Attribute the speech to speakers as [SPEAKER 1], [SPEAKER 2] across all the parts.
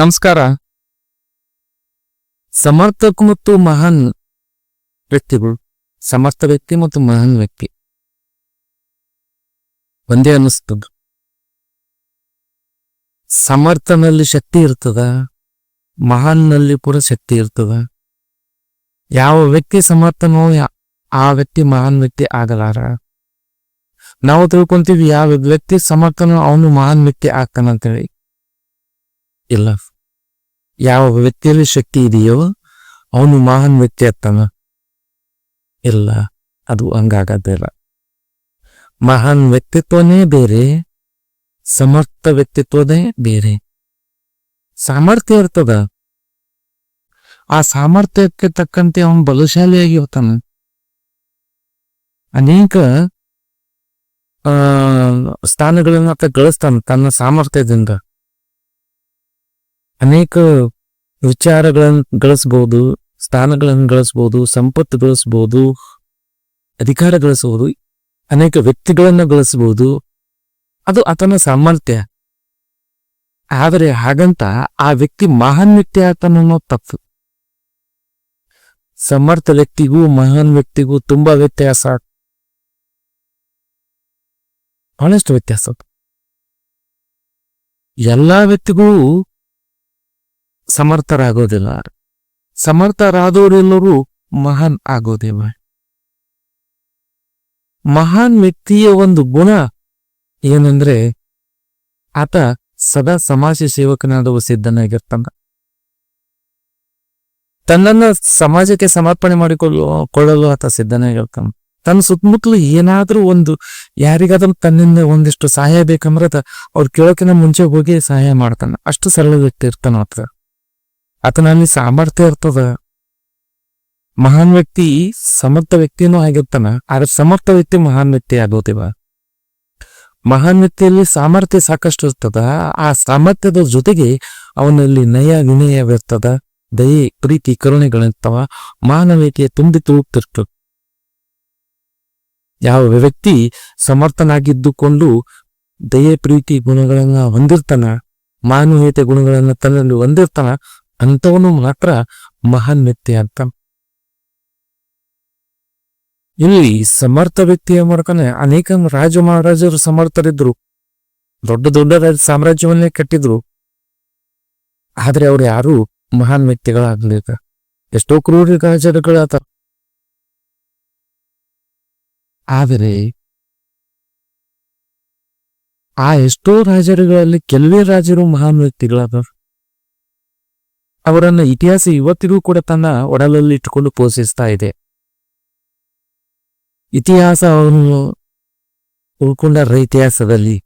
[SPEAKER 1] ನಮಸ್ಕಾರ. ಸಮರ್ಥಕ ಮತ್ತು ಮಹಾನ್ ವ್ಯಕ್ತಿಗಳು, ಸಮರ್ಥ ವ್ಯಕ್ತಿ ಮತ್ತು ಮಹಾನ್ ವ್ಯಕ್ತಿ. ಒಂದೇ ಅನ್ನಿಸ್ತದ್ದು ಸಮರ್ಥನಲ್ಲಿ ಶಕ್ತಿ ಇರ್ತದ, ಮಹಾನ್ನಲ್ಲಿ ಕೂಡ ಶಕ್ತಿ ಇರ್ತದ. ಯಾವ ವ್ಯಕ್ತಿ ಸಮರ್ಥನೋ ಆ ವ್ಯಕ್ತಿ ಮಹಾನ್ ವ್ಯಕ್ತಿ ಆಗಲಾರ. ನಾವು ತಿಳ್ಕೊಂತೀವಿ ಯಾವ ವ್ಯಕ್ತಿ ಸಮರ್ಥನೋ ಅವನು ಮಹಾನ್ ವ್ಯಕ್ತಿ ಆಗ್ತಾನಂತೇಳಿ. ಇಲ್ಲ. ಯಾವ ವ್ಯಕ್ತಿಯಲ್ಲಿ ಶಕ್ತಿ ಇದೆಯೋ ಅವನು ಮಹಾನ್ ವ್ಯಕ್ತಿ ಆಗ್ತಾನ ಇಲ್ಲ, ಅದು ಹಂಗಾಗದಿಲ್ಲ ಮಹಾನ್ ವ್ಯಕ್ತಿತ್ವನೇ ಬೇರೆ, ಸಮರ್ಥ ವ್ಯಕ್ತಿತ್ವನೇ ಬೇರೆ. ಸಾಮರ್ಥ್ಯ ಇರ್ತದ. ಆ ಸಾಮರ್ಥ್ಯಕ್ಕೆ ತಕ್ಕಂತೆ ಅವನು ಬಲಶಾಲಿಯಾಗಿ ಹೋಗ್ತಾನ. ಅನೇಕ ಸ್ಥಾನಗಳನ್ನ ಆತ ಗಳಿಸ್ತಾನ, ತನ್ನ ಸಾಮರ್ಥ್ಯದಿಂದ. ಅನೇಕ ವಿಚಾರಗಳನ್ನು ಗಳಿಸ್ಬೋದು ಸ್ಥಾನಗಳನ್ನು ಗಳಿಸ್ಬೋದು, ಸಂಪತ್ತು ಗಳಿಸ್ಬೋದು, ಅಧಿಕಾರ ಗಳಿಸ್ಬೋದು, ಅನೇಕ ವ್ಯಕ್ತಿಗಳನ್ನು ಗಳಿಸ್ಬೋದು, ಅದು ಆತನ ಸಾಮರ್ಥ್ಯ. ಆದರೆ ಹಾಗಂತ ಆ ವ್ಯಕ್ತಿ ಮಹಾನ್ ವ್ಯಕ್ತಿ ಆತನ ಅನ್ನೋ ತಪ್ಪು. ಸಮರ್ಥ ವ್ಯಕ್ತಿಗೂ, ಮಹಾನ್ ವ್ಯಕ್ತಿಗೂ ತುಂಬಾ ವ್ಯತ್ಯಾಸ. ಬಹಳಷ್ಟು ವ್ಯತ್ಯಾಸ. ಎಲ್ಲಾ ವ್ಯಕ್ತಿಗಳು ಸಮರ್ಥರಾಗೋದಿಲ್ಲ. ಸಮರ್ಥರಾದವರೆಲ್ಲರೂ ಮಹಾನ್ ಆಗೋದಿಲ್ಲ. ಮಹಾನ್ ವ್ಯಕ್ತಿಯ ಒಂದು ಗುಣ ಏನಂದ್ರೆ, ಆತ ಸದಾ ಸಮಾಜ ಸೇವಕನಾಗುವ ಸಿದ್ಧನಾಗಿರ್ತಾನ. ತನ್ನನ್ನ ಸಮಾಜಕ್ಕೆ ಸಮರ್ಪಣೆ ಮಾಡಿಕೊಳ್ಳು, ಕೊಳ್ಳಲು ಆತ ಸಿದ್ಧನಾಗಿರ್ತಾನ. ತನ್ನ ಸುತ್ತಮುತ್ತಲು ಏನಾದ್ರೂ ಒಂದು, ಯಾರಿಗಾದ್ರೂ ತನ್ನಿಂದ ಒಂದಿಷ್ಟು ಸಹಾಯ ಬೇಕಂದ್ರೆ ಅವ್ರು ಕೇಳೋಕಿನ ಮುಂಚೆ ಹೋಗಿ ಸಹಾಯ ಮಾಡ್ತಾನ. ಅಷ್ಟು ಸರಳ ವ್ಯಕ್ತಿ ಇರ್ತಾನ ಆತ. ಆತನಲ್ಲಿ ಸಾಮರ್ಥ್ಯ ಇರ್ತದ. ಮಹಾನ್ ವ್ಯಕ್ತಿ ಸಮರ್ಥ ವ್ಯಕ್ತಿನೂ ಆಗಿರ್ತಾನ, ಆದ್ರೆ ಸಮರ್ಥ ವ್ಯಕ್ತಿ ಮಹಾನ್ ವ್ಯಕ್ತಿ ಆಗೋದಿವ ಮಹಾನ್ ವ್ಯಕ್ತಿಯಲ್ಲಿ ಸಾಮರ್ಥ್ಯ ಸಾಕಷ್ಟು ಇರ್ತದ, ಆ ಸಾಮರ್ಥ್ಯದ ಜೊತೆಗೆ ಅವನಲ್ಲಿ ನಯ ವಿನಯವಿರ್ತದ, ದಯೆ, ಪ್ರೀತಿ, ಕರುಣೆಗಳಿರ್ತವ, ಮಾನವೀಯತೆ ತುಂಬಿ ತುಳುಕ್ತಿರ್ತ. ಯಾವ ವ್ಯಕ್ತಿ ಸಮರ್ಥನಾಗಿದ್ದುಕೊಂಡು ದಯೆ, ಪ್ರೀತಿ, ಗುಣಗಳನ್ನ ಹೊಂದಿರ್ತಾನ, ಮಾನವೀಯತೆ ಗುಣಗಳನ್ನ ತನ್ನಲ್ಲಿ ಹೊಂದಿರ್ತಾನ ಅಂಥವನು ಮಾತ್ರ ಮಹಾನ್ ವ್ಯಕ್ತಿ ಅಂತ. ಇಲ್ಲಿ ಸಮರ್ಥ ವ್ಯಕ್ತಿಯ ಮೂಲಕನೆ ಅನೇಕ ರಾಜ ಮಹಾರಾಜರು ಸಮರ್ಥರಿದ್ರು ದೊಡ್ಡ ದೊಡ್ಡ ರಾಜ ಸಾಮ್ರಾಜ್ಯವನ್ನೇ ಕಟ್ಟಿದ್ರು. ಆದ್ರೆ ಅವ್ರು ಯಾರು ಮಹಾನ್ ವ್ಯಕ್ತಿಗಳಾಗ್ಲಿಲ್ಲ. ಎಷ್ಟೋ ಕ್ರೂರಿ ರಾಜರುಗಳಾದ. ಆದರೆ ಆ ಎಷ್ಟೋ ರಾಜರುಗಳಲ್ಲಿ ಕೆಲವೇ ರಾಜರು ಮಹಾನ್ ವ್ಯಕ್ತಿಗಳಾದವರು. ಅವರನ್ನ ಇತಿಹಾಸ ಇವತ್ತಿಗೂ ಕೂಡ ತನ್ನ ಒಡಲಲ್ಲಿ ಇಟ್ಟುಕೊಂಡು ಪೋಷಿಸ್ತಾ ಇದೆ. ಇತಿಹಾಸ ಅವನು ಉಳ್ಕೊಂಡರ ಇತಿಹಾಸದಲ್ಲಿ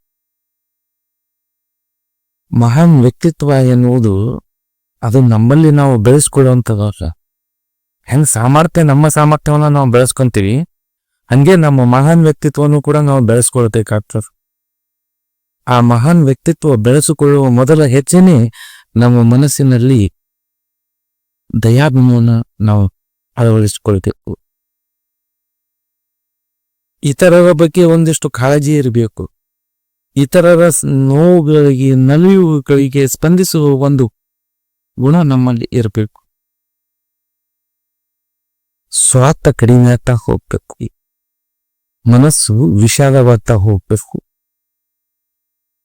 [SPEAKER 1] ಮಹಾನ್ ವ್ಯಕ್ತಿತ್ವ ಎನ್ನುವುದು ಅದು ನಮ್ಮಲ್ಲಿ ನಾವು ಬೆಳೆಸ್ಕೊಳ್ಳುವಂಥದ್ದು ಹೆಂಗ್ ಸಾಮರ್ಥ್ಯ, ನಮ್ಮ ಸಾಮರ್ಥ್ಯವನ್ನ ನಾವು ಬೆಳೆಸ್ಕೊಂತೀವಿ, ಹಂಗೆ ನಮ್ಮ ಮಹಾನ್ ವ್ಯಕ್ತಿತ್ವವನ್ನು ಕೂಡ ನಾವು ಬೆಳೆಸ್ಕೊಳ್ಬೇಕಾಗ್ತದೆ. ಆ ಮಹಾನ್ ವ್ಯಕ್ತಿತ್ವ ಬೆಳೆಸಿಕೊಳ್ಳುವ ಮೊದಲ ಹೆಜ್ಜೆನೆ ನಮ್ಮ ಮನಸ್ಸಿನಲ್ಲಿ ದಯಾಭಿಮವನ್ನ ನಾವು ಅಳವಡಿಸಿಕೊಳ್ಬೇಕು. ಇತರರ ಬಗ್ಗೆ ಒಂದಿಷ್ಟು ಕಾಳಜಿ ಇರಬೇಕು. ಇತರರ ನೋವುಗಳಿಗೆ, ನಲಿವುಗಳಿಗೆ ಸ್ಪಂದಿಸುವ ಒಂದು ಗುಣ ನಮ್ಮಲ್ಲಿ ಇರಬೇಕು. ಸ್ವಾರ್ಥ ಕಡಿಮೆ ಆಗ್ತಾ ಹೋಗ್ಬೇಕು. ಮನಸ್ಸು ವಿಶಾಲವಾಗ್ತಾ ಹೋಗ್ಬೇಕು.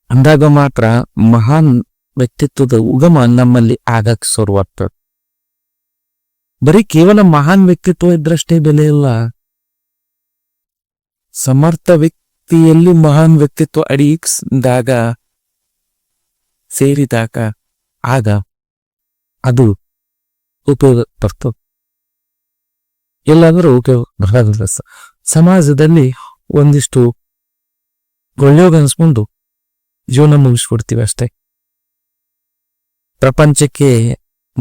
[SPEAKER 1] ಅಂದಾಗ ಮಾತ್ರ ಮಹಾನ್ ವ್ಯಕ್ತಿತ್ವದ ಉಗಮ ನಮ್ಮಲ್ಲಿ ಆಗಕ್ಕೆ ಶುರುವಾಗ್ತದೆ. ಬರೀ ಕೇವಲ ಮಹಾನ್ ವ್ಯಕ್ತಿತ್ವ ಇದ್ರಷ್ಟೇ ಬೆಲೆ ಇಲ್ಲ. ಸಮರ್ಥ ವ್ಯಕ್ತಿಯಲ್ಲಿ ಮಹಾನ್ ವ್ಯಕ್ತಿತ್ವ ಅಡಿದಾಗ ಸೇರಿದಾಗ, ಆಗ ಅದು ಉಪಯೋಗ ಬರ್ತದೆ ಎಲ್ಲಾದರೂ ಉಪಯೋಗ ಸಮಾಜದಲ್ಲಿ ಒಂದಿಷ್ಟು ಒಳ್ಳೆಯೋಗ ಅನ್ಸ್ಕೊಂಡು ಜೀವನ ಮುಗಿಸ್ಕೊಡ್ತೀವಿ ಅಷ್ಟೇ. ಪ್ರಪಂಚಕ್ಕೆ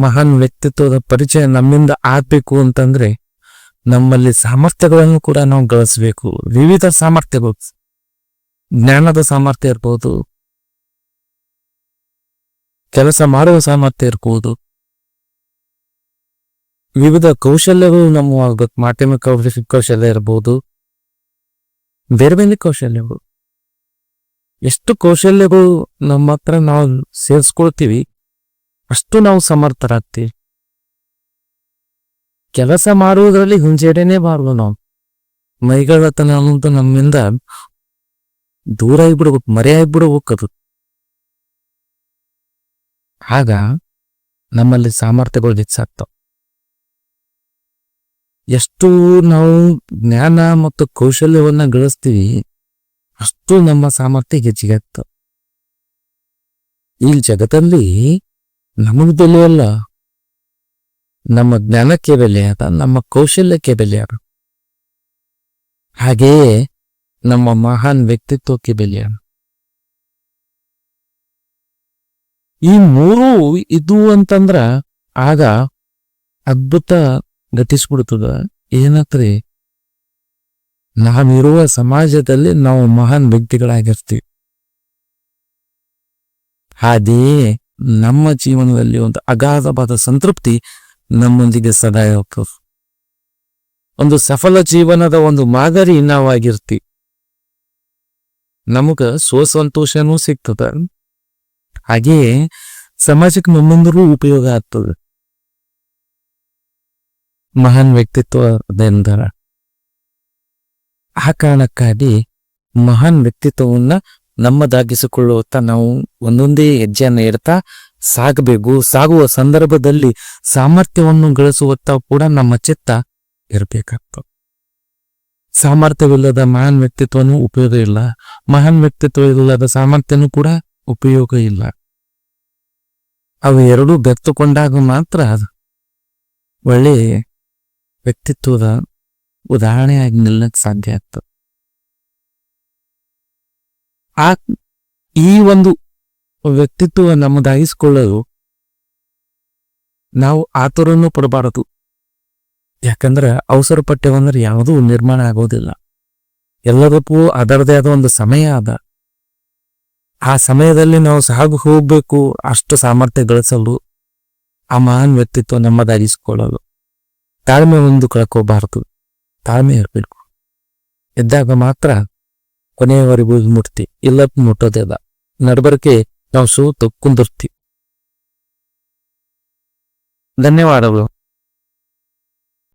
[SPEAKER 1] ಮಹಾನ್ ವ್ಯಕ್ತಿತ್ವದ ಪರಿಚಯ ನಮ್ಮಿಂದ ಆಗ್ಬೇಕು ಅಂತಂದ್ರೆ ನಮ್ಮಲ್ಲಿ ಸಾಮರ್ಥ್ಯಗಳನ್ನು ಕೂಡ ನಾವು ಗಳಿಸ್ಬೇಕು. ವಿವಿಧ ಸಾಮರ್ಥ್ಯಗಳು. ಜ್ಞಾನದ ಸಾಮರ್ಥ್ಯ ಇರ್ಬೋದು. ಕೆಲಸ ಮಾಡುವ ಸಾಮರ್ಥ್ಯ ಇರ್ಬೋದು. ವಿವಿಧ ಕೌಶಲ್ಯಗಳು ನಮ್ಮ ಮಾಧ್ಯಮಿಕ ಕೌಶ- ಕೌಶಲ್ಯ ಇರ್ಬೋದು. ಬೇರೆ ಬೇರೆ ಕೌಶಲ್ಯಗಳು. ಎಷ್ಟು ಕೌಶಲ್ಯಗಳು ನಮ್ಮ ಹತ್ರ ನಾವು ಸೇರಿಸ್ಕೊಳ್ತೀವಿ ಅಷ್ಟು ನಾವು ಸಮರ್ಥರಾಗ್ತೀವಿ. ಕೆಲಸ ಮಾಡುವುದರಲ್ಲಿ ಹುಂಜೇಡೇನೇ ಬಾರದು ನಾವು. ಮೈಗಳತನ ಅನ್ನೋದು ನಮ್ಮಿಂದ ದೂರ ಆಗ್ಬಿಡ್ಬೇಕು ಮರೆ ಆಗ್ಬಿಡ್ಬೇಕು ಅದು. ಆಗ ನಮ್ಮಲ್ಲಿ ಸಾಮರ್ಥ್ಯಗಳು ಹೆಚ್ಚಾಗ್ತಾವ. ಎಷ್ಟು ನಾವು ಜ್ಞಾನ ಮತ್ತು ಕೌಶಲ್ಯವನ್ನ ಗಳಿಸ್ತೀವಿ, ಅಷ್ಟು ನಮ್ಮ ಸಾಮರ್ಥ್ಯ ಹೆಚ್ಚಿಗೆ ಆಗ್ತಾವ. ಈ ಜಗತ್ತಲ್ಲಿ ನಮಗ್ ಬೆಲೆ ಅಲ್ಲ ನಮ್ಮ ಜ್ಞಾನಕ್ಕೆ ಬೆಲೆ ಅದ ನಮ್ಮ ಕೌಶಲ್ಯಕ್ಕೆ ಬೆಲೆ ಅದ ಹಾಗೆಯೇ ನಮ್ಮ ಮಹಾನ್ ವ್ಯಕ್ತಿತ್ವಕ್ಕೆ ಬೆಲೆ ಅದ ಈ ಮೂರು ಇದು ಅಂತಂದ್ರ ಆಗ ಅದ್ಭುತ ಘಟಿಸ್ಬಿಡ್ತದ ಏನತ್ರಿ ನಾವಿರುವ ಸಮಾಜದಲ್ಲಿ ನಾವು ಮಹಾನ್ ವ್ಯಕ್ತಿಗಳಾಗಿರ್ತೀವಿ. ಹಾಗೆಯೇ ನಮ್ಮ ಜೀವನದಲ್ಲಿ ಒಂದು ಅಗಾಧವಾದ ಸಂತೃಪ್ತಿ ನಮ್ಮೊಂದಿಗೆ ಸದಾ ಇರ್ತದೆ ಒಂದು ಸಫಲ ಜೀವನದ ಒಂದು ಮಾದರಿ ನಾವಾಗಿರ್ತಿ. ನಮಗ ಸ್ವಸಂತೋಷನೂ ಸಿಗ್ತದ. ಹಾಗೆಯೇ ಸಮಾಜಕ್ಕೆ ನಮ್ಮಂದರೂ ಉಪಯೋಗ ಆಗ್ತದೆ. ಮಹಾನ್ ವ್ಯಕ್ತಿತ್ವದಿಂದ ಆ ಕಾರಣಕ್ಕಾಗಿ ಮಹಾನ್ ವ್ಯಕ್ತಿತ್ವವನ್ನ ನಮ್ಮದಾಗಿಸಿಕೊಳ್ಳುತ್ತಾ ನಾವು ಒಂದೊಂದೇ ಹೆಜ್ಜೆಯನ್ನು ಇಡ್ತಾ ಸಾಗಬೇಕು. ಸಾಗುವ ಸಂದರ್ಭದಲ್ಲಿ ಸಾಮರ್ಥ್ಯವನ್ನು ಗಳಿಸುವತ್ತ ಕೂಡ ನಮ್ಮ ಚಿತ್ತ ಇರಬೇಕಾಗ್ತದೆ. ಸಾಮರ್ಥ್ಯವಿಲ್ಲದ ಮಹಾನ್ ವ್ಯಕ್ತಿತ್ವನೂ ಉಪಯೋಗ ಇಲ್ಲ. ಮಹಾನ್ ವ್ಯಕ್ತಿತ್ವ ಇಲ್ಲದ ಸಾಮರ್ಥ್ಯನೂ ಕೂಡ ಉಪಯೋಗ ಇಲ್ಲ. ಅವು ಎರಡೂ ಬೆತ್ತುಕೊಂಡಾಗ ಮಾತ್ರ ಅದು ಒಳ್ಳೆ ವ್ಯಕ್ತಿತ್ವದ ಉದಾಹರಣೆಯಾಗಿ ನಿಲ್ಲಕ್ಕೆ ಸಾಧ್ಯ ಆಗ್ತದೆ. ಆ ಈ ಒಂದು ವ್ಯಕ್ತಿತ್ವ ನಮ್ಮದಾಗಿಸಿಕೊಳ್ಳಲು ನಾವು ಆತುರನ್ನು ಪಡಬಾರದು. ಯಾಕಂದ್ರೆ ಅವಸರ ಪಠ್ಯವಂದ್ರೆ ಯಾವುದೂ ನಿರ್ಮಾಣ ಆಗೋದಿಲ್ಲ. ಎಲ್ಲದಕ್ಕೂ ಅದರದೇ ಆದ ಒಂದು ಸಮಯ ಅದ ಆ ಸಮಯದಲ್ಲಿ ನಾವು ಸಾಗು ಹೋಗ್ಬೇಕು ಅಷ್ಟು ಸಾಮರ್ಥ್ಯ ಗಳಿಸಲು ಆ ಮಹಾನ್ ವ್ಯಕ್ತಿತ್ವ ನಮ್ಮದಾಗಿಸಿಕೊಳ್ಳಲು ತಾಳ್ಮೆ ಒಂದು ಕಳ್ಕೋಬಾರದು ತಾಳ್ಮೆ ಇರಬೇಕು. ಇದ್ದಾಗ ಮಾತ್ರ ಕೊನೆಯವರೆಗೂ ಮುಟ್ತಿ ಇಲ್ಲ ಮುಟ್ಟೋದಿಲ್ಲ ನಡಬರ್ಕೆ ನಾವು ಸೋತು ಕುಂದಿರ್ತಿ ಧನ್ಯವಾದಗಳು.